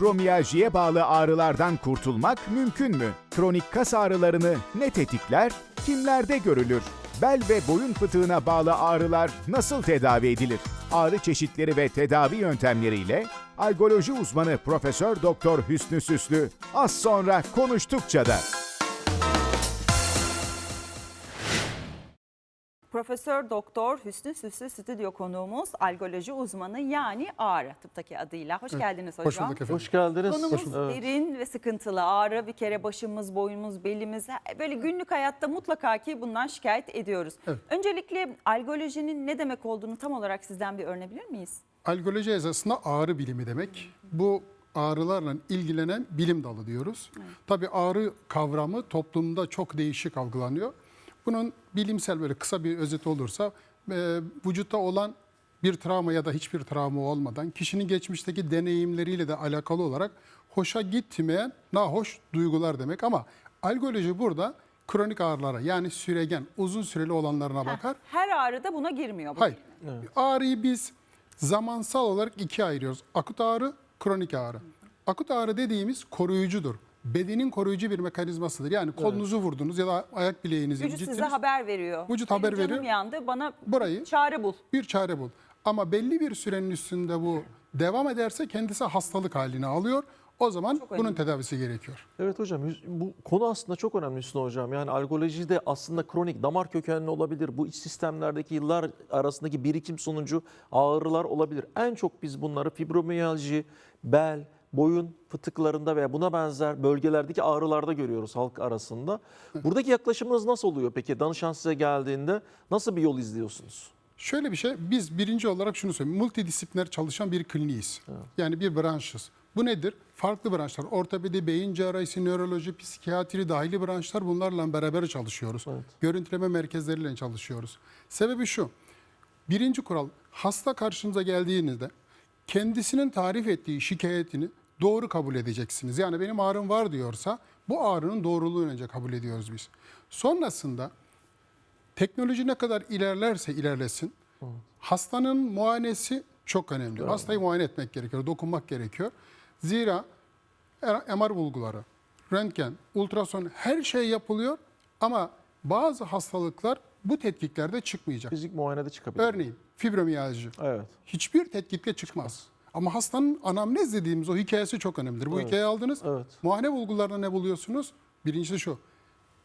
Fibromiyaljiye bağlı ağrılardan kurtulmak mümkün mü? Kronik kas ağrılarını ne tetikler, kimlerde görülür? Bel ve boyun fıtığına bağlı ağrılar nasıl tedavi edilir? Ağrı çeşitleri ve tedavi yöntemleriyle algoloji uzmanı Profesör Doktor Hüsnü Süslü az sonra konuştukça da. Profesör Doktor Hüsnü Süslü stüdyo konuğumuz algoloji uzmanı yani ağrı tıptaki adıyla. Hoş geldiniz hocam. Hoş bulduk efendim. Hoş geldiniz. Konumuz Evet. derin ve sıkıntılı ağrı. Bir kere başımız, boynumuz, belimiz böyle günlük hayatta mutlaka ki bundan şikayet ediyoruz. Evet. Öncelikle algolojinin ne demek olduğunu tam olarak sizden bir öğrenebilir miyiz? Algoloji esasında ağrı bilimi demek. Bu ağrılarla ilgilenen bilim dalı diyoruz. Tabii ağrı kavramı toplumda çok değişik algılanıyor. Bunun bilimsel böyle kısa bir özeti olursa e, vücutta olan bir travma ya da hiçbir travma olmadan kişinin geçmişteki deneyimleriyle de alakalı olarak hoşa gitmeyen nahoş duygular demek ama algoloji burada kronik ağrılara yani süregen uzun süreli olanlarına bakar. Her ağrı da buna girmiyor. bu Hayır. kelime. Ağrıyı biz zamansal olarak ikiye ayırıyoruz. Akut ağrı, kronik ağrı. Akut ağrı dediğimiz koruyucudur. Bedenin koruyucu bir mekanizmasıdır. Yani kolunuzu vurdunuz ya da ayak bileğinizi Vücut size incittiniz. haber veriyor. Vücut Benim haber canım veriyor. yandı bana Burayı- çare bul. Bir çare bul. Ama belli bir sürenin üstünde bu devam ederse kendisi hastalık halini alıyor. O zaman bunun önemli. tedavisi gerekiyor. Evet hocam bu konu aslında çok önemli Hüsnü hocam. Yani algoloji de aslında kronik damar kökenli olabilir. Bu iç sistemlerdeki yıllar arasındaki birikim sonucu ağrılar olabilir. En çok biz bunları fibromiyalji, bel, boyun fıtıklarında veya buna benzer bölgelerdeki ağrılarda görüyoruz halk arasında. Buradaki yaklaşımınız nasıl oluyor peki? Danışan size geldiğinde nasıl bir yol izliyorsunuz? Şöyle bir şey, biz birinci olarak şunu söyleyeyim. Multidisipliner çalışan bir kliniğiz. Yani bir branşız. Bu nedir? Farklı branşlar. Ortopedi, beyin cerrahisi, nöroloji, psikiyatri, dahili branşlar bunlarla beraber çalışıyoruz. Evet. Görüntüleme merkezleriyle çalışıyoruz. Sebebi şu. Birinci kural, hasta karşınıza geldiğinizde kendisinin tarif ettiği şikayetini doğru kabul edeceksiniz. Yani benim ağrım var diyorsa bu ağrının doğruluğunu önce kabul ediyoruz biz. Sonrasında teknoloji ne kadar ilerlerse ilerlesin hastanın muayenesi çok önemli. Hastayı muayene etmek gerekiyor, dokunmak gerekiyor. Zira MR bulguları, röntgen, ultrason her şey yapılıyor ama bazı hastalıklar bu tetkiklerde çıkmayacak. Fizik muayenede çıkabilir. Örneğin fibromiyalji Evet. hiçbir tetkikle çıkmaz. Ama hastanın anamnez dediğimiz o hikayesi çok önemlidir. Bu hikayeyi aldınız. Evet. Muayene bulgularında ne buluyorsunuz? Birincisi şu.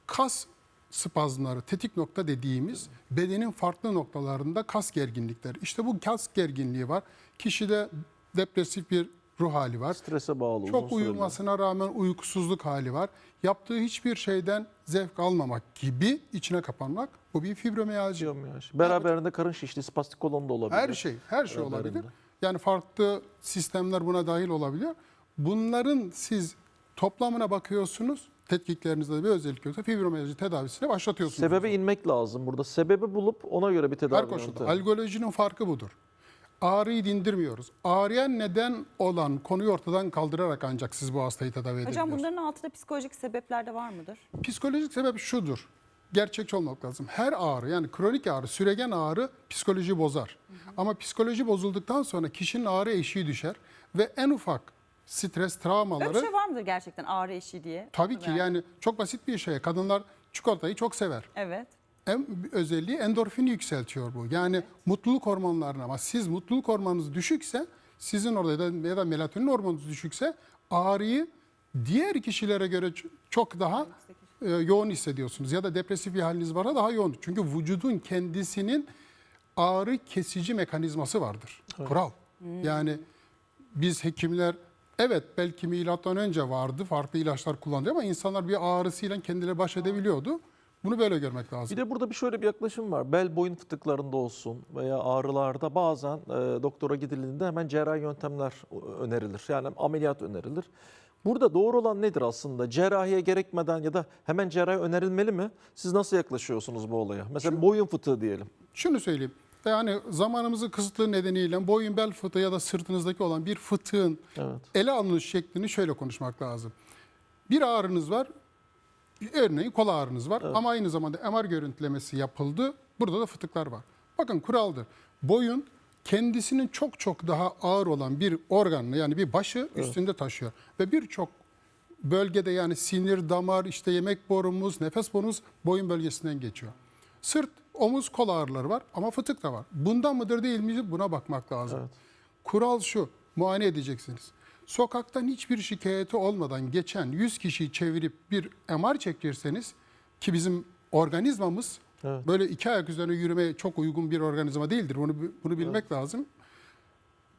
Kas spazmları, tetik nokta dediğimiz bedenin farklı noktalarında kas gerginlikleri. İşte bu kas gerginliği var. Kişide depresif bir ruh hali var. Strese bağlı Çok süreli. uyumasına rağmen uykusuzluk hali var. Yaptığı hiçbir şeyden zevk almamak gibi içine kapanmak. Bu bir fibromiyalji. Fibromiyalji. Beraberinde karın şişliği, spastik kolon da olabilir. Her şey, her şey Beraberinde. olabilir. Yani farklı sistemler buna dahil olabiliyor. Bunların siz toplamına bakıyorsunuz. Tetkiklerinizde de bir özellik yoksa fibromiyalji tedavisine başlatıyorsunuz. Sebebe inmek lazım burada. Sebebi bulup ona göre bir tedavi Her koşulda. yöntemi. Algolojinin farkı budur. Ağrıyı dindirmiyoruz. Ağrıya neden olan konuyu ortadan kaldırarak ancak siz bu hastayı tedavi Hocam edebiliyorsunuz. bunların altında psikolojik sebepler de var mıdır? Psikolojik sebep şudur. Gerçekçi olmak lazım. Her ağrı yani kronik ağrı, süregen ağrı psikoloji bozar. Ama psikoloji bozulduktan sonra kişinin ağrı eşiği düşer ve en ufak stres, travmaları Böyle bir şey var mıdır gerçekten ağrı eşiği diye? tabii ki yani çok basit bir şey. Kadınlar çikolatayı çok sever. Evet. En özelliği endorfini yükseltiyor bu. Yani mutluluk hormonlarını ama siz mutluluk hormonunuz düşükse sizin orada ya da, ya da melatonin hormonunuz düşükse ağrıyı diğer kişilere göre çok daha e, yoğun hissediyorsunuz. Ya da depresif bir haliniz varsa daha yoğun. Çünkü vücudun kendisinin ağrı kesici mekanizması vardır. Kural. Yani biz hekimler evet belki milattan önce vardı farklı ilaçlar kullanıyor ama insanlar bir ağrısıyla kendileri baş edebiliyordu. Bunu böyle görmek lazım. Bir de burada bir şöyle bir yaklaşım var. Bel boyun fıtıklarında olsun veya ağrılarda bazen e, doktora gidildiğinde hemen cerrahi yöntemler önerilir. Yani ameliyat önerilir. Burada doğru olan nedir aslında? Cerrahiye gerekmeden ya da hemen cerrahi önerilmeli mi? Siz nasıl yaklaşıyorsunuz bu olaya? Mesela boyun fıtığı diyelim. Şunu söyleyeyim. Yani zamanımızın kısıtlığı nedeniyle boyun bel fıtığı ya da sırtınızdaki olan bir fıtığın Evet. ele alınış şeklini şöyle konuşmak lazım. Bir ağrınız var, örneğin kol ağrınız var ama aynı zamanda MR görüntülemesi yapıldı. Burada da fıtıklar var. Bakın kuraldır. Boyun kendisinin çok çok daha ağır olan bir organını yani bir başı üstünde taşıyor. Ve birçok bölgede yani sinir, damar, işte yemek borumuz, nefes borumuz boyun bölgesinden geçiyor. Sırt, omuz, kol ağrıları var ama fıtık da var. Bundan mıdır değil mi buna bakmak lazım. Kural şu, muayene edeceksiniz. Sokaktan hiçbir şikayeti olmadan geçen 100 kişiyi çevirip bir MR çekirseniz ki bizim organizmamız Evet. böyle iki ayak üzerine yürümeye çok uygun bir organizma değildir. Bunu bunu bilmek lazım.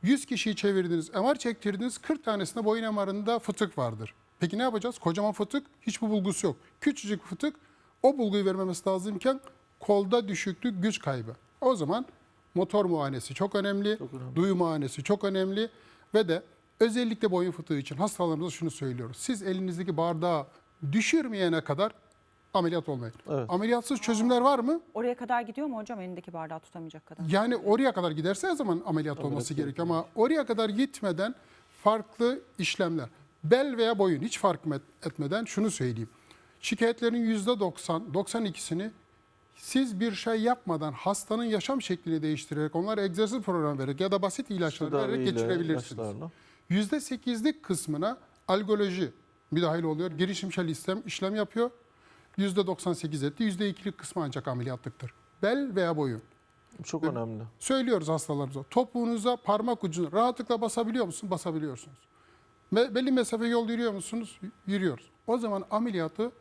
100 kişiyi çevirdiniz, MR çektirdiniz, 40 tanesinde boyun MR'ında fıtık vardır. Peki ne yapacağız? Kocaman fıtık, hiçbir bulgusu yok. Küçücük fıtık, o bulguyu vermemesi lazımken kolda düşüklük, güç kaybı. O zaman motor muayenesi çok önemli, duyu muayenesi çok önemli ve de özellikle boyun fıtığı için hastalarımıza şunu söylüyoruz. Siz elinizdeki bardağı düşürmeyene kadar ameliyat olmayın. Evet. Ameliyatsız çözümler var mı? Oraya kadar gidiyor mu hocam elindeki bardağı tutamayacak kadar? Yani oraya kadar giderse o zaman ameliyat olması gerekiyor ama oraya kadar gitmeden farklı işlemler. Bel veya boyun hiç fark et- etmeden şunu söyleyeyim. Şikayetlerin %90, 92'sini siz bir şey yapmadan hastanın yaşam şeklini değiştirerek onlara egzersiz programı vererek ya da basit ilaçlar vererek Tedaviyle, geçirebilirsiniz. ilaçlarla. %8'lik kısmına algoloji müdahil oluyor. Girişimsel işlem, işlem yapıyor. %98 etti. %2'lik kısmı ancak ameliyatlıktır. Bel veya boyun. Çok önemli. Söylüyoruz hastalarımıza. Topuğunuza parmak ucunu rahatlıkla basabiliyor musun? Basabiliyorsunuz. Me- belli mesafe yol yürüyor musunuz? Yürüyoruz. O zaman ameliyatı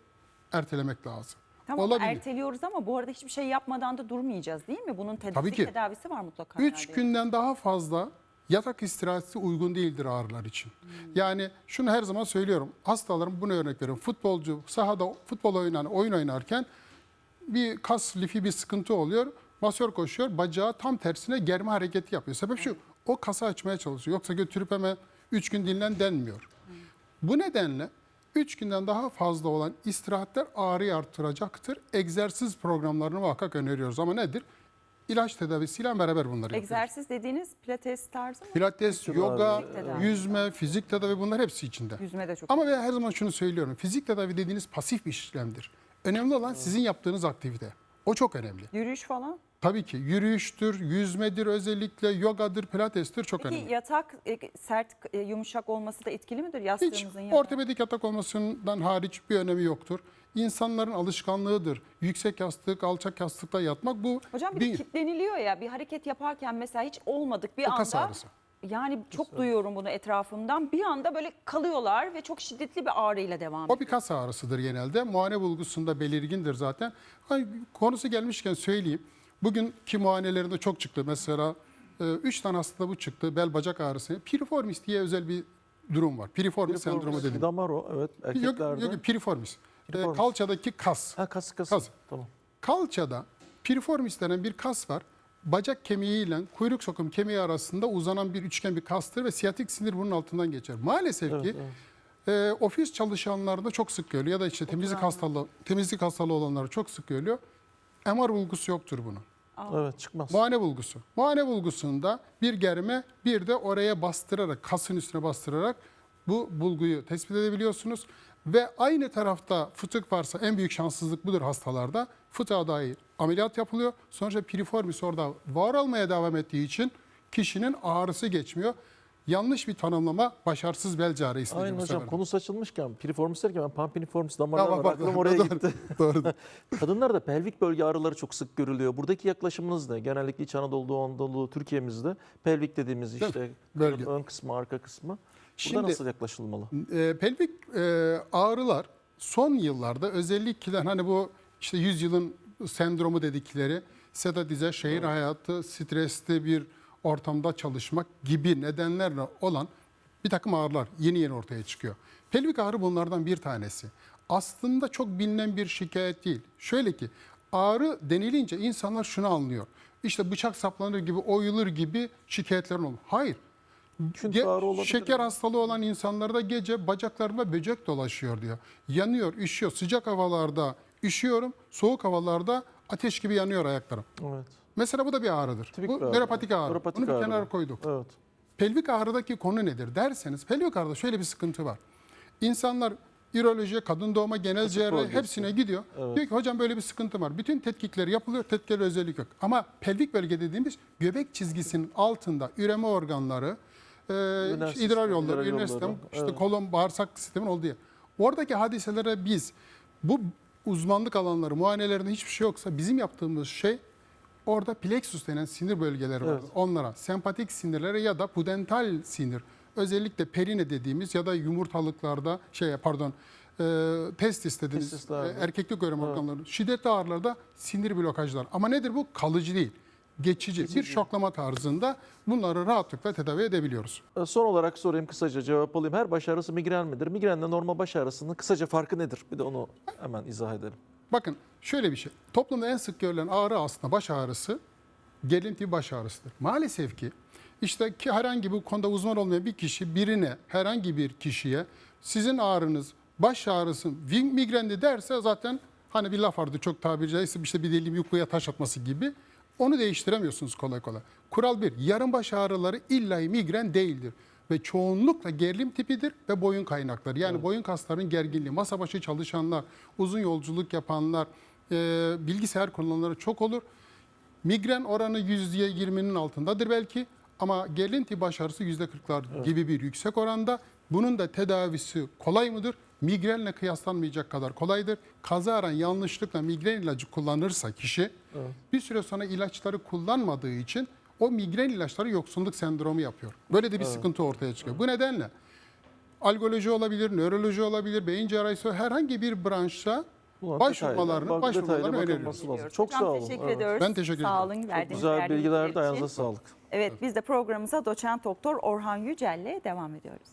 ertelemek lazım. Tamam Olabilir. erteliyoruz ama bu arada hiçbir şey yapmadan da durmayacağız değil mi? Bunun Tabii tedavi, ki. tedavisi var mutlaka. 3 herhalde. günden daha fazla yatak istirahati uygun değildir ağrılar için. Yani şunu her zaman söylüyorum. Hastalarım bunu örnek veriyorum. Futbolcu sahada futbol oynan, oyun oynarken bir kas lifi bir sıkıntı oluyor. Masör koşuyor. Bacağı tam tersine germe hareketi yapıyor. Sebep şu. O kası açmaya çalışıyor. Yoksa götürüp hemen 3 gün dinlen denmiyor. Bu nedenle 3 günden daha fazla olan istirahatler ağrıyı artıracaktır. Egzersiz programlarını muhakkak öneriyoruz. Ama nedir? İlaç tedavisiyle beraber bunları yapıyoruz. Egzersiz dediğiniz pilates tarzı mı? Pilates, yoga, tedavi. yüzme, fizik tedavi bunlar hepsi içinde. Yüzme de çok. Ama ben her zaman şunu söylüyorum. Fizik tedavi dediğiniz pasif bir işlemdir. Önemli olan sizin yaptığınız aktivite. O çok önemli. Yürüyüş falan. Tabii ki yürüyüştür, yüzmedir özellikle, yogadır, pilatestir çok Peki önemli. yatak e, sert e, yumuşak olması da etkili midir Hiç yastığımızın yanında? ortopedik yatak olmasından hariç bir önemi yoktur. İnsanların alışkanlığıdır. Yüksek yastık, alçak yastıkta yatmak bu Hocam bir bir kitleniliyor ya bir hareket yaparken mesela hiç olmadık bir O kas anda. ağrısı. Yani çok duyuyorum bunu etrafımdan. Bir anda böyle kalıyorlar ve çok şiddetli bir ağrıyla devam O ediyor. bir kas ağrısıdır genelde. Muayene bulgusunda belirgindir zaten. Hani konusu gelmişken söyleyeyim. Bugünkü muayenelerinde çok çıktı. Mesela 3 tane hastada bu çıktı. Bel bacak ağrısı. Piriformis diye özel bir durum var. Piriformis sendromu dedim. Damar o evet Yok, erkeklerde. yok piriformis. Ee, Piriformis. kalçadaki kas. Ha kas kas. Kas. Tamam. Kalçada piriformis denen bir kas var. Bacak kemiği ile kuyruk sokum kemiği arasında uzanan bir üçgen bir kastır ve siyatik sinir bunun altından geçer. Maalesef ki e, ofis çalışanlarda çok sık görülüyor ya da işte temizlik hastalığı temizlik hastalığı olanlar çok sık görülüyor. MR bulgusu yoktur bunun. Evet çıkmaz. Muayene bulgusu. Muayene bulgusunda bir germe bir de oraya bastırarak kasın üstüne bastırarak bu bulguyu tespit edebiliyorsunuz. Ve aynı tarafta fıtık varsa en büyük şanssızlık budur hastalarda. Fıtığa dair ameliyat yapılıyor. Sonuçta piriformis orada var olmaya devam ettiği için kişinin ağrısı geçmiyor. Yanlış bir tanımlama başarısız bel cerrahisi Aynen hocam sefer. konu saçılmışken piriformis derken ben pampiniformis Ya damarlar var. Aklım oraya doğru, gitti. Doğru. Kadınlarda pelvik bölge ağrıları çok sık görülüyor. Buradaki yaklaşımınız ne? Genellikle İç Anadolu, Doğu Anadolu, Türkiye'mizde pelvik dediğimiz işte Bölge. ön kısmı, arka kısmı. Burada Şimdi- nasıl yaklaşılmalı? E, pelvik e, ağrılar son yıllarda özellikle hani bu işte 100 yılın sendromu dedikleri sedatize, şehir hayatı, stresli bir ortamda çalışmak gibi nedenlerle olan bir takım ağrılar yeni yeni ortaya çıkıyor. Pelvik ağrı bunlardan bir tanesi. Aslında çok bilinen bir şikayet değil. Şöyle ki ağrı denilince insanlar şunu anlıyor. İşte bıçak saplanır gibi, oyulur gibi şikayetlerin olur. Hayır. Çünkü Ge- olabilir şeker hastalığı olan insanlarda gece bacaklarında böcek dolaşıyor diyor. Yanıyor, üşüyor. Sıcak havalarda üşüyorum, soğuk havalarda ateş gibi yanıyor ayaklarım. Evet. Mesela bu da bir ağrıdır. Tipik bu bir ağrı. nöropatik ağrı. Nöropatik Bunu bir ağrı kenara koyduk. Evet. Pelvik ağrıdaki konu nedir derseniz pelvik ağrıda şöyle bir sıkıntı var. İnsanlar ürolojiye, kadın doğuma, genel cerrahi bölgesi. hepsine gidiyor. Diyor ki hocam böyle bir sıkıntı var. Bütün tetkikleri yapılıyor, tetkikleri özellik yok. Ama pelvik bölge dediğimiz göbek çizgisinin altında üreme organları, e, işte idrar sistem, yolları, idrar yolları, sistem, işte evet. kolon, bağırsak sistemin olduğu yer. Oradaki hadiselere biz bu uzmanlık alanları, muayenelerinde hiçbir şey yoksa bizim yaptığımız şey orada plexus denen sinir bölgeleri var. Evet. Onlara sempatik sinirlere ya da pudental sinir özellikle perine dediğimiz ya da yumurtalıklarda şey pardon e, pestis dediğimiz e, erkeklik üreme organları şiddetli ağrılarda sinir blokajlar. Ama nedir bu? Kalıcı değil. Geçici, bir şoklama tarzında bunları rahatlıkla tedavi edebiliyoruz. E, Son olarak sorayım kısaca cevap alayım. Her baş ağrısı migren midir? Migrenle normal baş ağrısının kısaca farkı nedir? Bir de onu hemen izah edelim. Bakın şöyle bir şey. Toplumda en sık görülen ağrı aslında baş ağrısı, gelinti baş ağrısıdır. Maalesef ki işte ki herhangi bu konuda uzman olmayan bir kişi birine, herhangi bir kişiye sizin ağrınız baş ağrısı migrendi derse zaten hani bir laf vardı çok tabiri caizse işte bir dilim yukuya taş atması gibi. Onu değiştiremiyorsunuz kolay kolay. Kural bir, yarım baş ağrıları illa migren değildir. Ve çoğunlukla gerilim tipidir ve boyun kaynakları. Yani boyun kaslarının gerginliği, masa başı çalışanlar, uzun yolculuk yapanlar, e, bilgisayar kullananları çok olur. Migren oranı %20'nin altındadır belki ama gelinti baş ağrısı %40'lar gibi bir yüksek oranda. Bunun da tedavisi kolay mıdır? Migrenle kıyaslanmayacak kadar kolaydır. Kazaran yanlışlıkla migren ilacı kullanırsa kişi bir süre sonra ilaçları kullanmadığı için o migren ilaçları yoksunluk sendromu yapıyor. Böyle de bir sıkıntı ortaya çıkıyor. Bu nedenle algoloji olabilir, nöroloji olabilir, beyin cerrahisi herhangi bir branşta Buna başvurmalarını, detaylı- başvurmalarını öneriyoruz. bakılması lazım. Çok sağ olun. Teşekkür Evet. ediyoruz. Ben teşekkür Sağ ederim. olun. verdiğiniz Güzel bilgiler Ayağınıza için. sağlık. Evet biz de programımıza doçent doktor Orhan Yücel'le devam ediyoruz.